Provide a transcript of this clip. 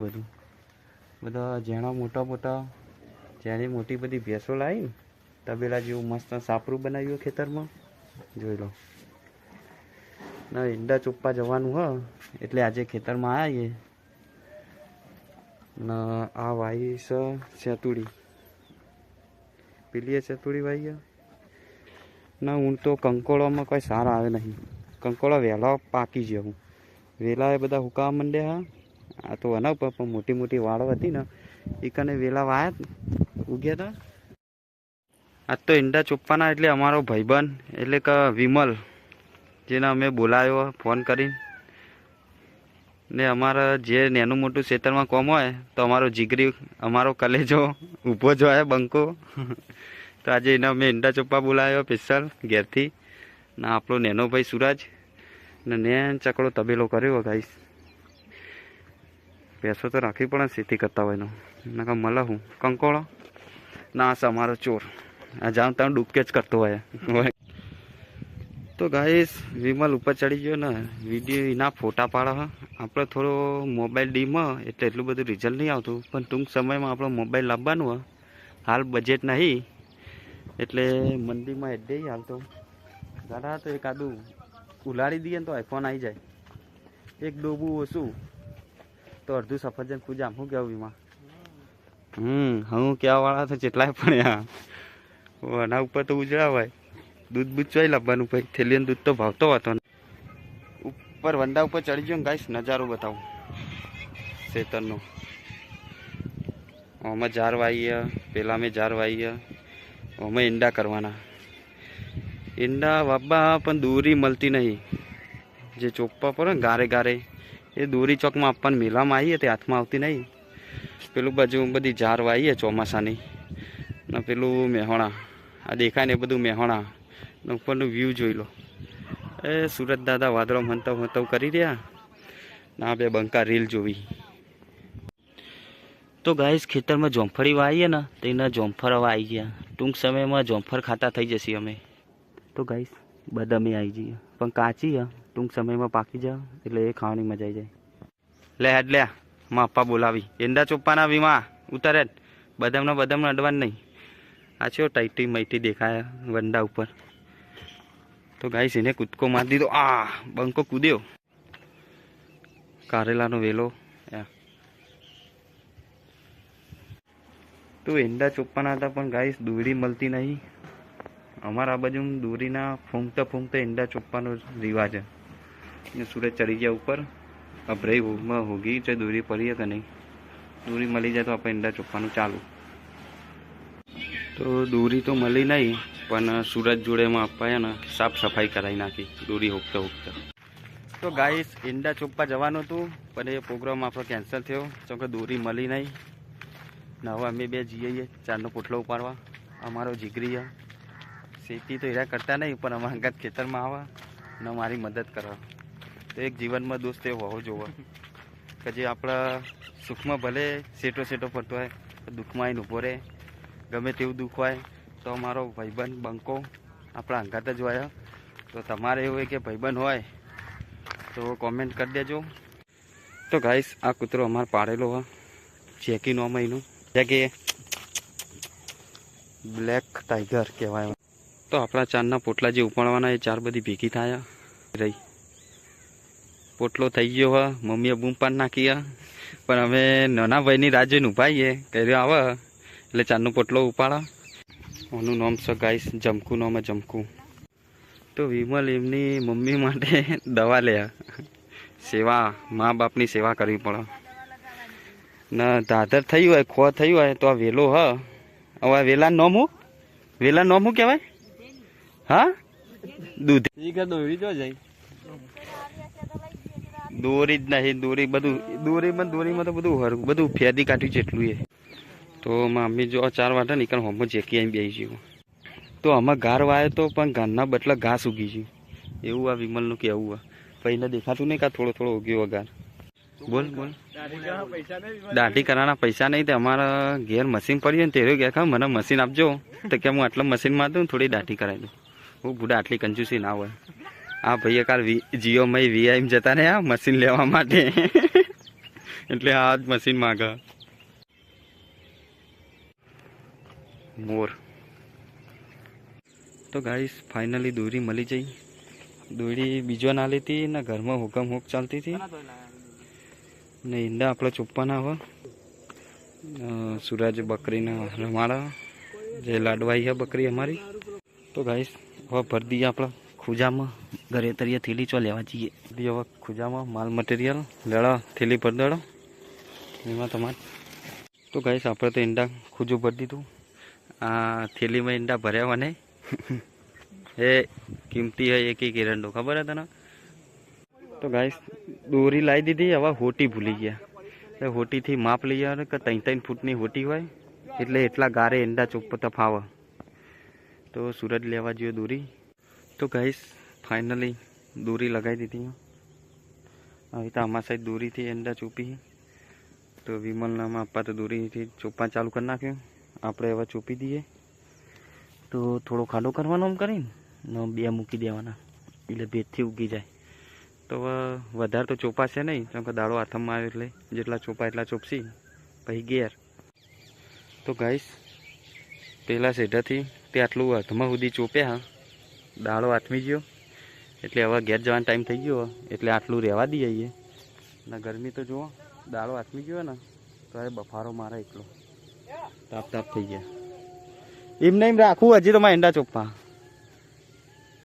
બધું. બધા ઝેણા મોટા મોટા જેની મોટી બધી ભેંસો લાવી તબેલા જેવું મસ્ત સાપરું બનાવ્યું ખેતરમાં. જોઈ લો. ના, ઈંડા ચોપ્પા જવાનું હ, એટલે આજે ખેતરમાં આવીએ. ને આ વાઈ છે સેતુડી. પેલી સેતુડી વાઈ ના, હું તો કંકોળામાં કોઈ સારા આવે નહીં. કંકોળા વહેલા પાકી જવું વેલા એ બધા હુકામ માંડ્યા હા. આ તો એના ઉપર પણ મોટી મોટી વાળો હતી ને એ કને વેલા વાયા ઉગ્યા હતા આજ તો ઈંડા ચોપ્પાના એટલે અમારો ભાઈબંધ, એટલે કે વિમલ, જેને અમે બોલાવ્યો ફોન કરીને. ને અમારા જે નાનું મોટું ખેતરમાં કોમ હોય, તો અમારો જીગરી, અમારો કલેજો ઊભો જ હોય બંકો. તો આજે એને અમે ઈંડા ચોપ્પા બોલાવ્યો સ્પેશિયલ ઘેરથી. ને આપણો નેનો ભાઈ સુરાજ. ને ને ચકડો તબેલો કર્યો ગાઈશ પૈસો તો રાખવી પડે ને કરતા હોય એનો. મળે હું. કંકોળો? ના છે અમારો ચોર. આ જામ તમે ડૂબકે જ કરતો હોય. તો ગાઈસ, વિમલ ઉપર ચડી ગયો ને, વીડિયો એના ફોટા પાડે આપણે થોડો મોબાઈલ ડીમ, એટલે એટલું બધું રિઝલ્ટ નહીં આવતું. પણ ટૂંક સમયમાં આપણો મોબાઈલ લાવવાનું હોય હાલ બજેટ નહીં. એટલે મંદીમાં એટલે હાલ તો. દાદા, તો એક આદું ઉલાડી દઈએ ને તો આઈફોન આવી જાય. એક ડોબું ઓછું. તો અડધું સફરજન પૂજા શું કેવું એમાં? હમ, હું કહેવા વાળા તો જેટલાય પણ આના ઉપર તો ઉજળા હોય દૂધ બૂધ ચોઈ લાવવાનું ભાઈ. થેલીનું દૂધ તો ભાવતો હતો ઉપર વંડા ઉપર ચડી ગયો ગાઈશ નજારો બતાવું. શેતરનો. આમાં જાર વાઈએ, પેલા મેં જાર વાઈએ. અમે ઈંડા કરવાના. ઈંડા વાપવા પણ દૂરી મળતી નહીં. જે ચોપ્પા ને, ગારે ગારે. એ દોરી ચોકમાં આપવાની મેલામાં આવીએ તે હાથમાં આવતી નહીં. પેલું બાજુ બધી ઝાર વાઈએ ચોમાસાની. ને પેલું મેહોણા. આ દેખાય ને બધું મેહોણા. ને ઉપરનું વ્યૂ જોઈ લો. એ સુરત દાદા વાદળો મંતવ મંતવ કરી રહ્યા. ને બે બંકા રીલ જોવી. તો ગાઈસ ખેતરમાં જોમફળી વાવીએ ને તો એના જોમફળ હવે આવી ગયા. ટૂંક સમયમાં જોમફળ ખાતા થઈ જશે અમે. તો ગાઈસ, બદામે આવી જઈએ. પણ કાચી ટૂંક સમયમાં પાકી જાવ એટલે એ ખાવાની મજા આવી જાય. લે હેડ લે માં પપ્પા બોલાવી. એંડા ચોપ્પાના વીમા, ઉતારે બદામના બદામના અડવાન નહીં. આ છો ટાઈટી મૈટી દેખાય વંડા ઉપર. તો ગાઈસ એને કૂદકો મારી દીધો. આ, બંકો કૂદ્યો. કારેલાનો વેલો. તો એંડા ચોપ્પાના હતા પણ ગાઈસ દોરી મળતી નહીં. અમારા આ બાજુ દોરીના ફૂંકતા ફૂંકતા એંડા ચોપ્પાનો રિવાજ છે. સુરજ ચડી જાય ઉપર અભરાઈ હોગમાં હોગી છે દોરી પડી કે નહીં દોરી મળી જાય તો આપણે ઈંડા ચોપવાનું ચાલુ તો દોરી તો મળી નહીં પણ સુરત જોડેમાં અપાયા ને સાફ સફાઈ કરાવી નાખી દોરી હોગતા હોગતા તો ગાઈસ ઈંડા ચોપવા જવાનું હતું પણ એ પ્રોગ્રામ આપણો કેન્સલ થયો કેમ કે દોરી મળી નહીં ને હવે અમે બે જઈએ ચારનો પોટલો ઉપાડવા અમારો જીગરી શેતી તો એરા કરતા નહીં પણ અમારા ખેતરમાં આવા ને મારી મદદ કરવા તો એક જીવનમાં દોસ્ત એવો હોવો જોવો. કે જે આપણા સુખમાં ભલે સેટો સેટો પડતો હોય દુઃખમાં એને ઊભો રહે. ગમે તેવું દુઃખ હોય, તો અમારો ભાઈબંધ બંકો આપણા અંગાત જ હોય. તો તમારે એવું કે ભાઈબંધ હોય, તો કોમેન્ટ કરી દેજો. તો ગાઈસ આ કૂતરો અમારે પાડેલો હોય ચેકી નો મહિનું. જે કે બ્લેક ટાઈગર કહેવાય. તો આપણા ચારના પોટલા જે ઉપાડવાના એ ચાર બધી ભેગી થાય. રહી. પોટલો થઈ ગયો હ મમ્મીએ બૂમ પાન નાખી પણ અમે નાના ભાઈની રાહ જોઈને ઊભા છીએ કર્યો આવે. એટલે ચારનો પોટલો ઉપાડા. ઓનું નામ છે ગાઈસ જમકું, નામ જમકું. તો વિમલ એમની મમ્મી માટે દવા લે. સેવા, મા બાપની સેવા કરવી પડે. ના દાદર થયું હોય, ખો થયું હોય, તો આ વેલો હ. હવે વેલા નોમ વેલા નોમ કહેવાય. હા? દૂધ જાય. દોરી જ નહીં, દોરી બધું, દોરીમાં દોરીમાં તો બધું હર, બધું ફેદી કાઢ્યું એટલું એ. તો મમ્મી જો ચાર વાટા નીકળ હોમ જેકી અહીં બેસી ગયું. તો આમાં ઘાર વાયો તો, પણ ગારના બદલા ઘાસ ઉગી ગયું. એવું આ વિમલનું કેવું આ. પહેલે દેખાતું નહીં કાં થોડો થોડો ઉગ્યો ઘાર બોલ બોલ. દાઢી કરવાના પૈસા નહીં તે અમારા ઘેર મશીન પડી ને તેરો ગયા મને મશીન આપજો. તો કે હું આટલા મશીનમાં દઉં થોડી દાઢી કરાવી દઉં. હું બુડા આટલી કંજુસી ના હોય. આ ભાઈએ કાલ જીઓમાં વીઆઈમ જતા રહ્યા મશીન લેવા માટે. એટલે આ જ મશીન માગે. મોર. તો ગાઈસ, ફાઇનલી દોરી મળી જઈ. દોરી બીજો ના લીધી ને ઘરમાં હુકમ હુક ચાલતી હતી. ને ઈંડા આપણે ચોપ્પાના હવે સુરજ બકરીના રમાડા. જે લાડવાઈ છે બકરી અમારી. તો ગાઈસ હવે ભરી દઈએ આપણે. ખુજામાં ઘરે તરીએ થેલી ચો લેવા જઈએ. દી હવે ખુજામાં માલ મટીરિયલ લેડો થેલી પર દેડો એમાં તમારે તો ગાઈસ આપણે તો ઈંડા ખુજું ભરી દીધું. આ થેલીમાં ઈંડા ભર્યા મને એ કિંમતી હોય એક એક એરંડો ખબર હે તને? તો ગાઈસ દોરી લાવી દીધી, હવે હોટી ભૂલી ગયા. એ હોટીથી માપ લઈ આવે કે ત્રણ ત્રણ ફૂટની હોટી હોય? એટલે એટલા ગારે ઈંડા ચોપ ફાવે. તો સુરત લેવા જોઈએ દોરી. તો ગાઈસ ફાઇનલી દોરી લગાવી દીધી હવે તો આમાં સાઈડ દોરીથી એંડા ચોપી તો વિમલનામાં આપવા તો દોરીથી ચોપા ચાલુ કરી નાખ્યું. આપણે હવે ચોપી દઈએ. તો થોડો ખાડો કરવાનો એમ કરીને બે મૂકી દેવાના. એટલે ભેજથી ઉગી જાય. તો વધારે તો ચોપાશે નહીં, કેમ કે દાડો હાથમાં આવે એટલે જેટલા ચોપા એટલા ચોપસી પછી ગેર તો ગાઈસ પહેલાં સેઢાથી તે આટલું હાથમાં સુધી ચોપ્યા. દાડો આથમી ગયો. એટલે હવે ઘેર જવાનો ટાઈમ થઈ ગયો. એટલે આટલું રહેવા દઈએ છીએ. અને ગરમી તો જુઓ દાળો આથમી ગયો ને, તો હવે બફારો મારે એટલો તાપ તાપ થઈ ગયા. એમ નહીં રાખવું હજી તો મારા ઈંડા ચોપ્પા